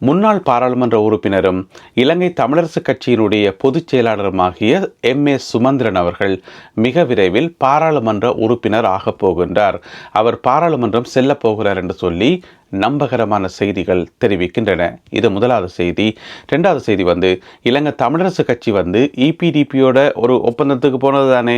முன்னாள் பாராளுமன்ற உறுப்பினரும் இலங்கை தமிழரசுக் கட்சியினுடைய பொதுச் செயலாளருமாகிய எம். ஏ. சுமந்திரன் அவர்கள் மிக விரைவில் பாராளுமன்ற உறுப்பினர் ஆகப் போகின்றார். அவர் பாராளுமன்றம் செல்லப் போகிறார் என்று சொல்லி நம்பகரமான செய்திகள் தெரிவிக்கின்றன. இது முதலாவது செய்தி. ரெண்டாவது செய்தி வந்து இலங்கை தமிழரசு கட்சி வந்து இபிடிபியோட ஒரு ஒப்பந்தத்துக்கு போனது தானே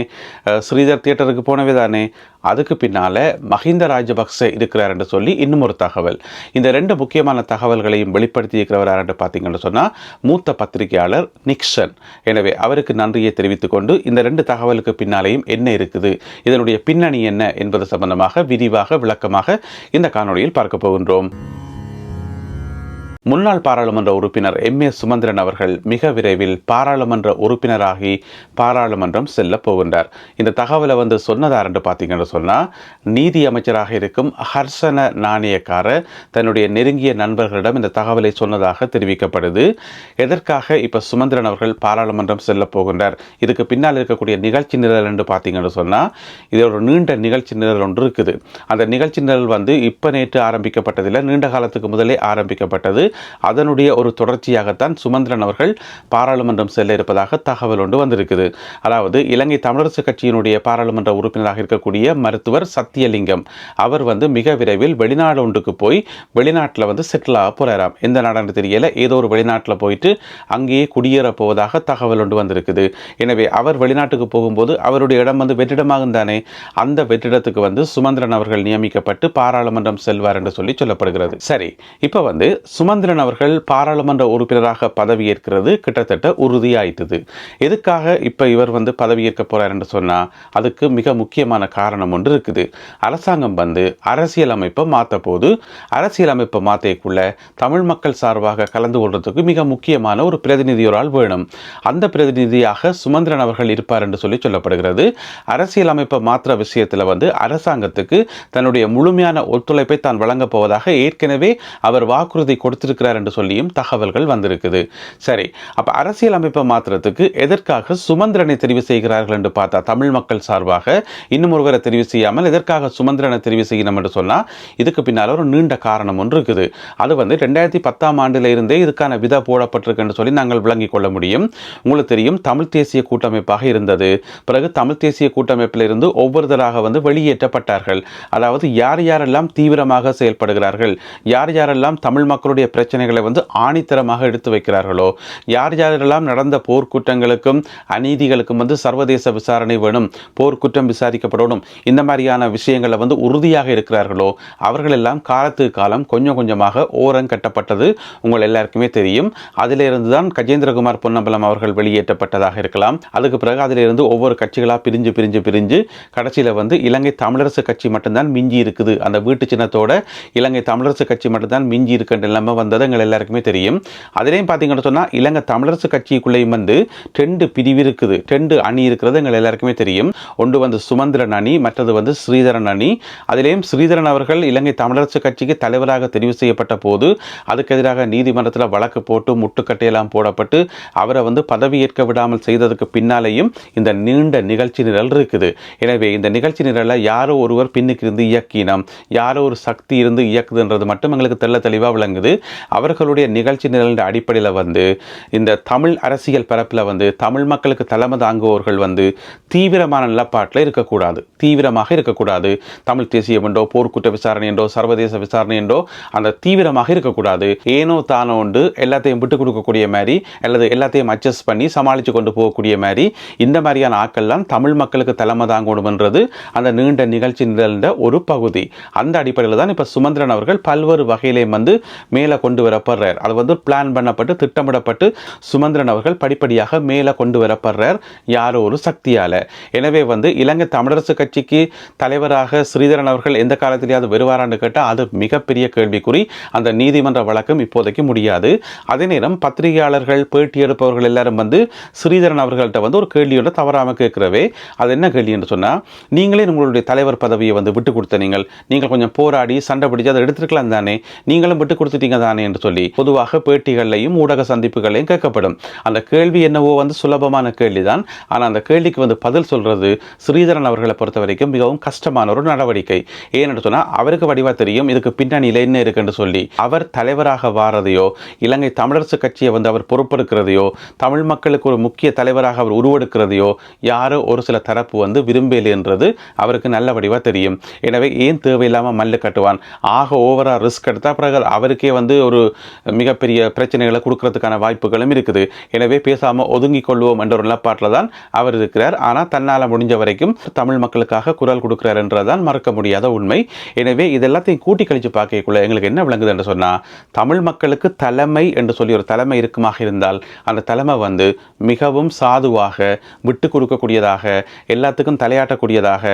ஸ்ரீதர் தியேட்டருக்கு போனவே தானே அதுக்கு பின்னால் மஹிந்த ராஜபக்ச இருக்கிறார் என்று சொல்லி இன்னும் ஒரு தகவல். இந்த ரெண்டு முக்கியமான தகவல்களையும் வெளிப்படுத்தி இருக்கிறவரார் என்று பார்த்தீங்கன்னு சொன்னால் மூத்த பத்திரிகையாளர் நிக்சன். எனவே அவருக்கு நன்றியை தெரிவித்துக்கொண்டு இந்த ரெண்டு தகவலுக்கு பின்னாலேயும் என்ன இருக்குது இதனுடைய பின்னணி என்ன என்பது சம்பந்தமாக விரிவாக விளக்கமாக இந்த காணொளியில் பார்க்க কন্ডম முன்னாள் பாராளுமன்ற உறுப்பினர் எம். ஏ. சுமந்திரன் அவர்கள் மிக விரைவில் பாராளுமன்ற உறுப்பினராகி பாராளுமன்றம் செல்ல போகின்றார். இந்த தகவலை வந்து சொன்னதார் பார்த்தீங்கன்னு சொன்னால் நீதி அமைச்சராக இருக்கும் ஹர்ஷன நாணயக்கார தன்னுடைய நெருங்கிய நண்பர்களிடம் இந்த தகவலை சொன்னதாக தெரிவிக்கப்படுது. எதற்காக இப்போ சுமந்திரன் அவர்கள் பாராளுமன்றம் செல்ல போகின்றார்? இதுக்கு பின்னால் இருக்கக்கூடிய நிகழ்ச்சி நிரல் என்று பார்த்தீங்கன்னு சொன்னால் இது ஒரு நீண்ட நிகழ்ச்சி நிரல் ஒன்று இருக்குது. அந்த நிகழ்ச்சி நிரல் வந்து இப்போ நேற்று ஆரம்பிக்கப்பட்டதில்லை நீண்ட காலத்துக்கு முதலே ஆரம்பிக்கப்பட்டது. அதனுடைய ஒரு தொடர்ச்சியாகத்தான் சுமந்திரன் அவர்கள் பாராளுமன்றம் செல்ல இருப்பதாக தகவல் ஒன்று வந்திருக்குது. அதாவது இலங்கை தமிழரசு கட்சியினுடைய பாராளுமன்ற உறுப்பினராக இருக்கக்கூடிய மருத்துவர் சத்தியலிங்கம் அவர் வந்து மிக விரைவில் வெளிநாடு ஒன்றுக்கு போய் வெளிநாட்டில் வந்து செட்டில் ஆக போறாராம். எந்த நாடான்னு தெரியல. ஏதோ ஒரு வெளிநாட்டில் போயிட்டு அங்கேயே குடியேறப் போவதாக தகவல் ஒன்று வந்திருக்குது. எனவே அவர் வெளிநாட்டுக்கு போகும்போது அவருடைய இடம் வந்து வெற்றிடமாகும் தானே? அந்த வெற்றிடத்துக்கு வந்து சுமந்திரன் அவர்கள் நியமிக்கப்பட்டு பாராளுமன்றம் செல்வார் என்று சொல்லி சொல்லப்படுகிறது. சரி இப்போ வந்து சுமந்திரன் அவர்கள் பாராளுமன்ற உறுப்பினராக பதவியேற்கிறது. கிட்டத்தட்ட உறுதியாயிட்டது. எதுக்காக இப்போ இவர் வந்து பதவியேற்க போறார் என்று சொன்னா அதுக்கு மிக முக்கியமான காரணம் ஒன்று இருக்குது. அரசாங்கம் வந்து அரசியல் அமைப்பை மாற்ற போது அரசியல் அமைப்பை மாற்றக்குள்ள தமிழ் மக்கள் சார்பாக கலந்து கொள்றதுக்கு மிக முக்கியமான ஒரு பிரதிநிதி ஒரு ஆள் வேணும். அந்த பிரதிநிதியாக சுமந்திரன் அவர்கள் இருப்பார் என்று சொல்லி சொல்லப்படுகிறது. அரசியல் அமைப்பை மாற்ற விஷயத்தில் வந்து அரசாங்கத்துக்கு தன்னுடைய முழுமையான ஒத்துழைப்பை தான் வழங்கப் போவதாக ஏற்கனவே அவர் வாக்குறுதி கொடுத்து வச்சிருக்கிறார் என்று சொல்லியும் தகவல்கள் வந்திருக்குது. சரி அப்ப அரசியல் அமைப்பை மாத்திரத்துக்கு எதற்காக சுமந்திரனை தெரிவு செய்கிறார்கள் என்று பார்த்தா தமிழ் மக்கள் சார்பாக இன்னும் ஒருவரை தெரிவு செய்யாமல் எதற்காக சுமந்திரனை தெரிவு செய்யணும் என்று சொன்னா இதுக்கு பின்னால் ஒரு நீண்ட காரணம் ஒன்று இருக்குது. அது வந்து ரெண்டாயிரத்தி பத்தாம் ஆண்டில் இருந்தே இதுக்கான விதை போடப்பட்டிருக்குன்னு சொல்லி நாங்கள் விளங்கிக் கொள்ள முடியும். உங்களுக்கு தெரியும் தமிழ் தேசிய கூட்டமைப்பாக இருந்தது. பிறகு தமிழ் தேசிய கூட்டமைப்பில் இருந்து ஒவ்வொருத்தராக வந்து வெளியேற்றப்பட்டார்கள். அதாவது யார் யாரெல்லாம் தீவிரமாக செயல்படுகிறார்கள் யார் யாரெல்லாம் தமிழ் மக்களுடைய பிரச்சனைகளை வந்து ஆணித்தரமாக எடுத்து வைக்கிறார்களோ? யார் யாரெல்லாம் நடந்த போர்க்குற்றங்களுக்கும் அநீதிகளுக்கும் வந்து சர்வதேச விசாரணை வேணும் போர்க்குற்றம் விசாரிக்கப்படணும் இந்த மாதிரியான விஷயங்களில் வந்து உறுதியாக இருக்கிறார்களோ? அவர்கள் எல்லாம் காலத்துக்கு காலம் கொஞ்சம் கொஞ்சமாக ஓரம் கட்டப்பட்டது உங்கள் எல்லாருக்குமே தெரியும். அதிலிருந்து தான் கஜேந்திரகுமார் பொன்னம்பலம் அவர்கள் வெளியேற்றப்பட்டதாக இருக்கலாம். அதுக்கு பிறகு அதிலிருந்து ஒவ்வொரு கட்சிகளாக பிரிஞ்சு பிரிஞ்சு பிரிஞ்சு கடைசியில் வந்து இலங்கை தமிழரசு கட்சி மட்டும்தான் மிஞ்சி இருக்குது. அந்த வீட்டு சின்னத்தோட இலங்கை தமிழரசு கட்சி மட்டும்தான் மிஞ்சி இருக்குன்ற நிலைமை வந்து வந்தது எங்கள் எல்லாருக்குமே தெரியும். அதிலையும் பார்த்தீங்கன்னு சொன்னால் இலங்கை தமிழரசு கட்சிக்குள்ளேயும் வந்து ரெண்டு பிரிவு இருக்குது. ரெண்டு அணி இருக்கிறது எங்கள் எல்லாருக்குமே தெரியும். ஒன்று வந்து சுமந்திரன் அணி மற்றது வந்து ஸ்ரீதரன் அணி. அதிலேயும் ஸ்ரீதரன் அவர்கள் இலங்கை தமிழரசு கட்சிக்கு தலைவராக தெரிவு செய்யப்பட்ட போது அதுக்கு எதிராக நீதிமன்றத்தில் வழக்கு போட்டு முட்டுக்கட்டையெல்லாம் போடப்பட்டு அவரை வந்து பதவியேற்க விடாமல் செய்ததுக்கு பின்னாலேயும் இந்த நீண்ட நிகழ்ச்சி நிரல் இருக்குது. எனவே இந்த நிகழ்ச்சி நிரலை யாரோ ஒருவர் பின்னுக்கு இருந்து இயக்கினம். யாரோ ஒரு சக்தி இருந்து இயக்குதுன்றது மட்டும் எங்களுக்கு தெள்ள தெளிவாக விளங்குது. அவர்களுடைய நிகழ்ச்சி நிரலின் அடிப்படையில் வந்து இந்த தமிழ் அரசியல் பரப்பில் வந்து தமிழ் மக்களுக்கு தலைமை தாங்குவோர்கள் வந்து தீவிரமான நிலப்பாட்டில் இருக்கக்கூடாது. தீவிரமாக இருக்கக்கூடாது. தமிழ் தேசியம் என்றோ போர்க்குற்ற விசாரணை என்றோ சர்வதேச விசாரணை என்றோ அந்த தீவிரமாக இருக்கக்கூடாது. ஏனோ தானோ உண்டு எல்லாத்தையும் விட்டு கொடுக்கக்கூடிய மாதிரி அல்லது எல்லாத்தையும் அட்ஜஸ்ட் பண்ணி சமாளித்து கொண்டு போகக்கூடிய மாதிரி இந்த மாதிரியான ஆக்கள்லாம் தமிழ் மக்களுக்கு தலைமை தாங்கணும்ன்றது அந்த நீண்ட நிகழ்ச்சி நிரலின் ஒரு பகுதி. அந்த அடிப்படையில் தான் இப்போ சுமந்திரன் அவர்கள் பல்வேறு வகையிலையும் வந்து மேலே கொண்டு கொண்டு வரப்படுறார் அது வந்து பிளான் பண்ணப்பட்டு திட்டமிடப்பட்டு சுமந்திரன் அவர்கள் படிப்படியாக மேலே கொண்டு வரப்படுறார் யாரோ ஒரு சக்தியால். எனவே வந்து இலங்கை தமிழரசு கட்சிக்கு தலைவராக ஸ்ரீதரன் அவர்கள் எந்த காலத்திலேயாவது வருவாரான்னு கேட்டால் அது மிகப்பெரிய கேள்விக்குறி. அந்த நீதிமன்ற வழக்கம் இப்போதைக்கு முடியாது. அதே நேரம் பத்திரிகையாளர்கள் பேட்டி எடுப்பவர்கள் எல்லாரும் வந்து ஸ்ரீதரன் அவர்கள்ட்ட வந்து ஒரு கேள்வியோட தவறாமல் கேட்கிறவே. அது என்ன கேள்வி என்று சொன்னால் நீங்களே உங்களுடைய தலைவர் பதவியை வந்து விட்டு கொடுத்த நீங்கள் நீங்கள் கொஞ்சம் போராடி சண்டை பிடிச்சி அதை எடுத்துருக்கலாம் தானே. நீங்களும் விட்டு கொடுத்துட்டீங்க தானே என்று சொல்லி பொதுவாக பேட்டிகள்லையும் ஊடக சந்திப்புகளையும் கேட்கப்படும். அந்த கேள்வி என்னவோ வந்து சுலபமான கேள்விதான். ஆனால் அந்த கேள்விக்கு வந்து பதில் சொல்றது ஸ்ரீதரன் அவர்களை பொறுத்த வரைக்கும் மிகவும் கஷ்டமான ஒரு நடவடிக்கை. ஏன்னு சொன்னால் அவருக்கு வடிவா தெரியும் இதுக்கு பின்னணியில் என்ன இருக்குன்னு சொல்லி. அவர் தலைவராக வாரதையோ இலங்கை தமிழரசு கட்சியை வந்து அவர் பொறுப்பெடுக்கிறதையோ தமிழ் மக்களுக்கு ஒரு முக்கிய தலைவராக அவர் உருவெடுக்கிறதையோ யாரோ ஒரு சில தரப்பு வந்து விரும்பலைன்றது அவருக்கு நல்ல வடிவாக தெரியும். எனவே ஏன் தேவையில்லாமல் மல்லு கட்டுவான்? ஆக ஓவரா ரிஸ்க் எடுத்தால் பிறகு அவருக்கே வந்து ஒரு மிகப்பெரிய பிரச்சனைகளை கொடுக்கறதுக்கான வாய்ப்புகளும் இருக்குது. எனவே பேசாமல் ஒதுங்கிக் கொள்வோம் என்ற ஒரு நிலப்பாட்டில் தான் அவர் இருக்கிறார். ஆனால் தன்னால் முடிஞ்ச வரைக்கும் தமிழ் மக்களுக்காக குரல் கொடுக்கிறார் என்றதான் மறக்க முடியாத உண்மை. எனவே இதெல்லாத்தையும் கூட்டி கழிச்சு பார்க்கக்குள்ள எங்களுக்கு என்ன விளங்குது என்று சொன்னால் தமிழ் மக்களுக்கு தலைமை என்று சொல்லி ஒரு தலைமை இருக்குமாக இருந்தால் அந்த தலைமை வந்து மிகவும் சாதுவாக விட்டு கொடுக்கக்கூடியதாக எல்லாத்துக்கும் தலையாட்டக்கூடியதாக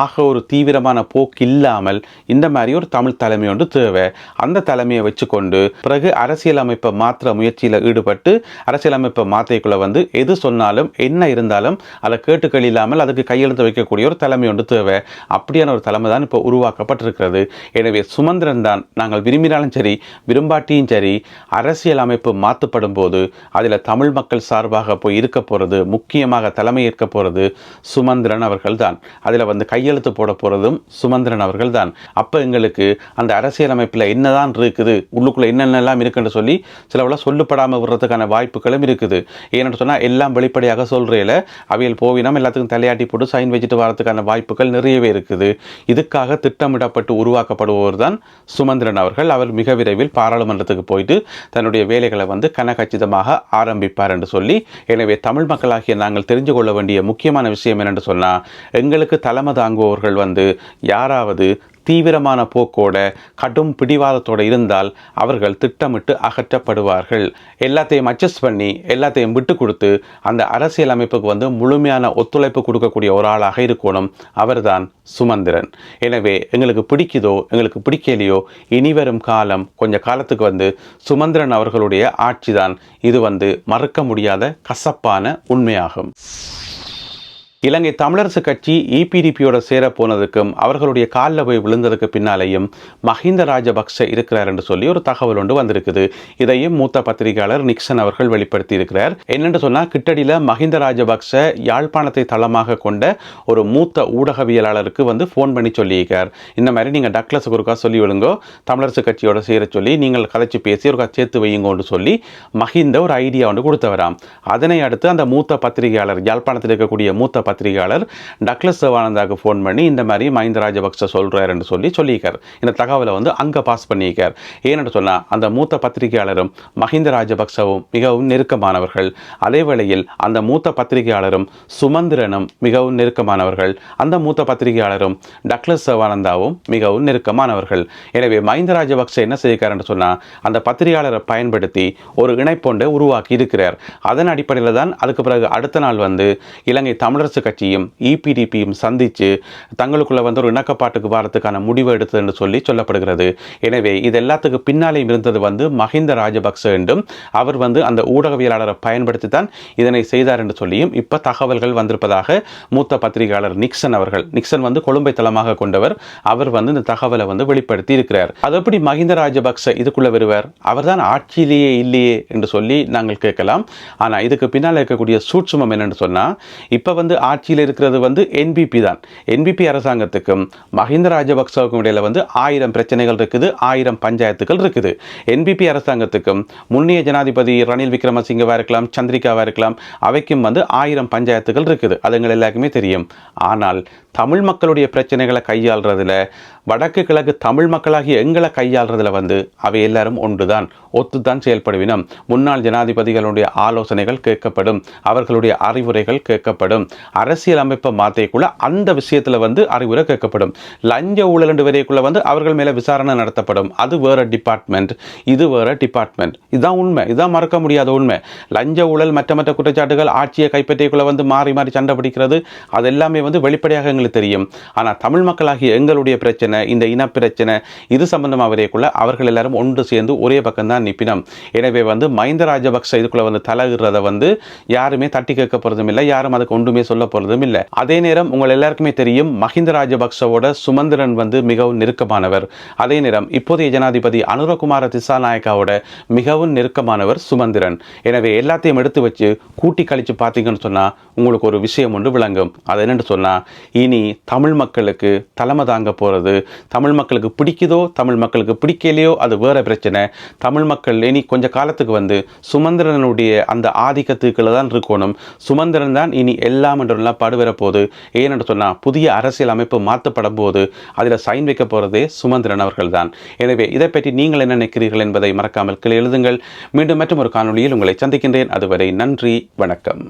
ஆக ஒரு தீவிரமான போக்கு இல்லாமல் இந்த மாதிரி ஒரு தமிழ் தலைமை ஒன்று தேவை. அந்த தலைமையை வச்சுக்கொண்டு பிறகு அரசியலமைப்பை மாற்ற முயற்சியில் ஈடுபட்டு அரசியலமைப்பை மாற்றிக்குள்ள வந்து எது சொன்னாலும் என்ன இருந்தாலும் அதை கேட்டுக்கள் இல்லாமல் அதுக்கு கையெழுத்து வைக்கக்கூடிய ஒரு தலைமை ஒன்று தேவை. அப்படியான ஒரு தலைமை தான் இப்போ உருவாக்கப்பட்டிருக்கிறது. எனவே சுமந்திரன் தான் நாங்கள் விரும்பினாலும் சரி விரும்பாட்டியும் சரி அரசியலமைப்பு மாற்றப்படும் போது அதில் தமிழ் மக்கள் சார்பாக போய் இருக்க போகிறது முக்கியமாக தலைமை ஏற்க போகிறது சுமந்திரன் அவர்கள் தான். அதில் வந்து கையெழுத்து போட போகிறதும் சுமந்திரன் அவர்கள் தான். அப்போ எங்களுக்கு அந்த அரசியலமைப்பில் என்னதான் இருக்குது உள்ளுக்கு உள்ளுக்குள்ளே என்னென்னலாம் இருக்குன்னு சொல்லி சிலவெல்லாம் சொல்லப்படாமல் விடுறதுக்கான வாய்ப்புகளும் இருக்குது. ஏன்னு சொன்னால் எல்லாம் வெளிப்படையாக சொல்கிறேல அவையில் போவினம் எல்லாத்துக்கும் தலையாட்டி போட்டு சைன் வச்சுட்டு வரதுக்கான வாய்ப்புகள் நிறையவே இருக்குது. இதுக்காக திட்டமிடப்பட்டு உருவாக்கப்படுபவர் தான் சுமந்திரன் அவர்கள். அவர் மிக விரைவில் பாராளுமன்றத்துக்கு போயிட்டு தன்னுடைய வேலைகளை வந்து கனகச்சிதமாக ஆரம்பிப்பார் என்று சொல்லி எனவே தமிழ் மக்களாகிய நாங்கள் தெரிஞ்சு கொள்ள வேண்டிய முக்கியமான விஷயம் என்னென்று சொன்னால் எங்களுக்கு தலைமை தாங்குபவர்கள் வந்து யாராவது தீவிரமான போக்கோட கடும் பிடிவாதத்தோடு இருந்தால் அவர்கள் திட்டமிட்டு அகற்றப்படுவார்கள். எல்லாத்தையும் அட்ஜஸ்ட் பண்ணி எல்லாத்தையும் விட்டு கொடுத்து அந்த அரசியல் அமைப்புக்கு வந்து முழுமையான ஒத்துழைப்பு கொடுக்கக்கூடிய ஒரு ஆளாக இருக்கணும். அவர்தான் சுமந்திரன். எனவே எங்களுக்கு பிடிக்குதோ எங்களுக்கு பிடிக்கலையோ இனி வரும் காலம் கொஞ்ச காலத்துக்கு வந்து சுமந்திரன் அவர்களுடைய ஆட்சிதான். இது வந்து மறக்க முடியாத கசப்பான உண்மையாகும். இலங்கை தமிழரசு கட்சி இபிடிபியோட சேர போனதுக்கும் அவர்களுடைய காலில் போய் விழுந்ததுக்கு பின்னாலேயும் மஹிந்த ராஜபக்ச இருக்கிறார் என்று சொல்லி ஒரு தகவல் ஒன்று வந்திருக்குது. இதையும் மூத்த பத்திரிகையாளர் நிக்சன் அவர்கள் வெளிப்படுத்தி இருக்கிறார் என்னென்று சொன்னால் கிட்டடியில் மஹிந்த ராஜபக்ச யாழ்ப்பாணத்தை தளமாக கொண்ட ஒரு மூத்த ஊடகவியலாளருக்கு வந்து ஃபோன் பண்ணி சொல்லியிருக்கார். இந்த மாதிரி நீங்கள் டக்ளஸ் ஒருக்கா சொல்லி விடுங்கோ தமிழரசு கட்சியோட சேர சொல்லி நீங்கள் கதைச்சு பேசி ஒரு சேர்த்து வையுங்கன்னு சொல்லி மஹிந்த ஒரு ஐடியா ஒன்று கொடுத்தவராம். அதனை அடுத்து அந்த மூத்த பத்திரிகையாளர் யாழ்ப்பாணத்தில் இருக்கக்கூடிய மூத்த பத்திரிகையாளர் டக்ளஸ் சிவானந்தாவுக்கு ஃபோன் பண்ணி இந்த மாதிரி மஹிந்த ராஜபக்ச சொல்கிறாருன்னு சொல்லி சொல்லியிருக்கார். இந்த தகவலை வந்து அங்கே பாஸ் பண்ணியிருக்கார். ஏன்னு சொன்னால் அந்த மூத்த பத்திரிகையாளரும் மஹிந்த ராஜபக்சவும் மிகவும் நெருக்கமானவர்கள். அதே வேளையில் அந்த மூத்த பத்திரிகையாளரும் சுமந்திரனும் மிகவும் நெருக்கமானவர்கள். அந்த மூத்த பத்திரிகையாளரும் டக்ளஸ் சிவானந்தாவும் மிகவும் நெருக்கமானவர்கள். எனவே மஹிந்த ராஜபக்ச என்ன செய்கிறாருன்னு சொன்னால் அந்த பத்திரிகையாளரை பயன்படுத்தி ஒரு இணைப்பொண்டை உருவாக்கி இருக்கிறார். அதன் அடிப்படையில் தான் அதுக்கு பிறகு அடுத்த நாள் வந்து இலங்கை தமிழர் தமிழரசு கட்சியும் இபிடிபியும் சந்தித்து தங்களுக்குள்ளே வந்து ஒரு இணக்கப்பாட்டுக்கு வாரத்துக்கான முடிவு எடுத்தது என்று சொல்லி சொல்லப்படுகிறது. எனவே இது எல்லாத்துக்கு பின்னாலேயும் இருந்தது வந்து மஹிந்த ராஜபக்ச என்றும் அவர் வந்து அந்த ஊடகவியலாளரை பயன்படுத்தி தான் இதனை செய்தார் என்று சொல்லியும் இப்போ தகவல்கள் வந்திருப்பதாக மூத்த பத்திரிகையாளர் நிக்சன் அவர்கள் நிக்சன் வந்து கொழும்பை தளமாக கொண்டவர் அவர் வந்து இந்த தகவலை வந்து வெளிப்படுத்தி இருக்கிறார். அது எப்படி மஹிந்த ராஜபக்ச இதுக்குள்ள வருவார்? அவர்தான் ஆட்சியிலேயே இல்லையே என்று சொல்லி நாங்கள் கேட்கலாம். ஆனால் இதுக்கு பின்னால் இருக்கக்கூடிய சூட்சுமம் என்னென்னு சொன்னால் இப்போ வந்து ஆட்சியில் இருக்கிறது வந்து என்பிபி தான். என்பிபி அரசாங்கத்துக்கும் மஹிந்த ராஜபக்சவுக்கும் இடையில வந்து ஆயிரம் பிரச்சனைகள் இருக்குது ஆயிரம் பஞ்சாயத்துகள் இருக்குது. என்பிபி அரசாங்கத்துக்கும் முன்னைய ஜனாதிபதி ரணில் விக்ரமசிங்கவாக இருக்கலாம் சந்திரிகாவாக இருக்கலாம் அவைக்கும் வந்து ஆயிரம் பஞ்சாயத்துகள் இருக்குது. அதுங்கள் எல்லாருக்குமே தெரியும். ஆனால் தமிழ் மக்களுடைய பிரச்சனைகளை கையாளுறதுல வடக்கு கிழக்கு தமிழ் மக்களாகிய எங்களை கையாளுறதுல வந்து அவை எல்லாரும் ஒன்றுதான் ஒத்துதான் செயல்படுவினம். முன்னாள் ஜனாதிபதிகளுடைய ஆலோசனைகள் கேட்கப்படும் அவர்களுடைய அறிவுரைகள் கேட்கப்படும். அரசியல் அமைப்பை மாற்றியக்குள்ள அந்த விஷயத்தில் வந்து அறிவுரை கேட்கப்படும். லஞ்ச ஊழல் என்று வரையக்குள்ள வந்து அவர்கள் மேலே விசாரணை நடத்தப்படும். அது வேறு டிபார்ட்மெண்ட் இது வேறு டிபார்ட்மெண்ட் இதுதான் உண்மை. இதுதான் மறக்க முடியாத உண்மை. லஞ்ச ஊழல் மற்ற மற்ற குற்றச்சாட்டுகள் ஆட்சியை கைப்பற்றியக்குள்ளே வந்து மாறி மாறி சண்டை பிடிக்கிறது. அது எல்லாமே வந்து வெளிப்படையாக எங்களுக்கு தெரியும். ஆனால் தமிழ் மக்களாகிய எங்களுடைய பிரச்சனை இந்த இனப்பிரச்சனை இது சம்பந்தமாக வரையக்குள்ள அவர்கள் எல்லாரும் ஒன்று சேர்ந்து ஒரே பக்கம் தான் நிப்பினம். எனவே வந்து மஹிந்த ராஜபக்ச இதுக்குள்ளே வந்து தலகிறத வந்து யாருமே தட்டி கேட்க போகிறதும் இல்லை. யாரும் அதுக்கு ஒன்றுமே சொல்ல போறதும் இல்லை. அதே நேரம் உங்கள் எல்லாருக்குமே தெரியும் மஹிந்த ராஜபக்சவோட சுமந்திரன் வந்து மிகவும் நெருக்கமானவர். அதே நேரம் இப்போதைய ஜனாதிபதி அனுரகுமார திசாநாயக்காவோட மிகவும் நெருக்கமானவர் சுமந்திரன். எனவே எல்லாத்தையும் எடுத்து வச்சு கூட்டி கழிச்சு பார்த்தீங்கன்னு சொன்னா உங்களுக்கு ஒரு விஷயம் ஒன்று விளங்கும். அது என்னன்னு சொன்னா இனி தமிழ் மக்களுக்கு தலைமை தாங்க போறது தமிழ் மக்களுக்கு பிடிக்குதோ தமிழ் மக்களுக்கு பிடிக்கலையோ அது வேற பிரச்சனை. தமிழ் மக்கள் இனி கொஞ்ச காலத்துக்கு வந்து சுமந்திரனுடைய அந்த ஆதிக்கத்துக்குள்ள தான் இருக்கணும். சுமந்திரன் தான் இனி எல்லாம் என்றெல்லாம் படுவர போது ஏன்னு சொன்னால் புதிய அரசியல் அமைப்பு மாற்றப்படும் போது அதில் சைன் வைக்க போகிறதே சுமந்திரன் அவர்கள் தான் எனவே இதை பற்றி நீங்கள் என்ன நினைக்கிறீர்கள் என்பதை மறக்காமல் கீழே எழுதுங்கள். மீண்டும் மற்றும் ஒரு காணொளியில் உங்களை சந்திக்கின்றேன். அதுவரை நன்றி வணக்கம்.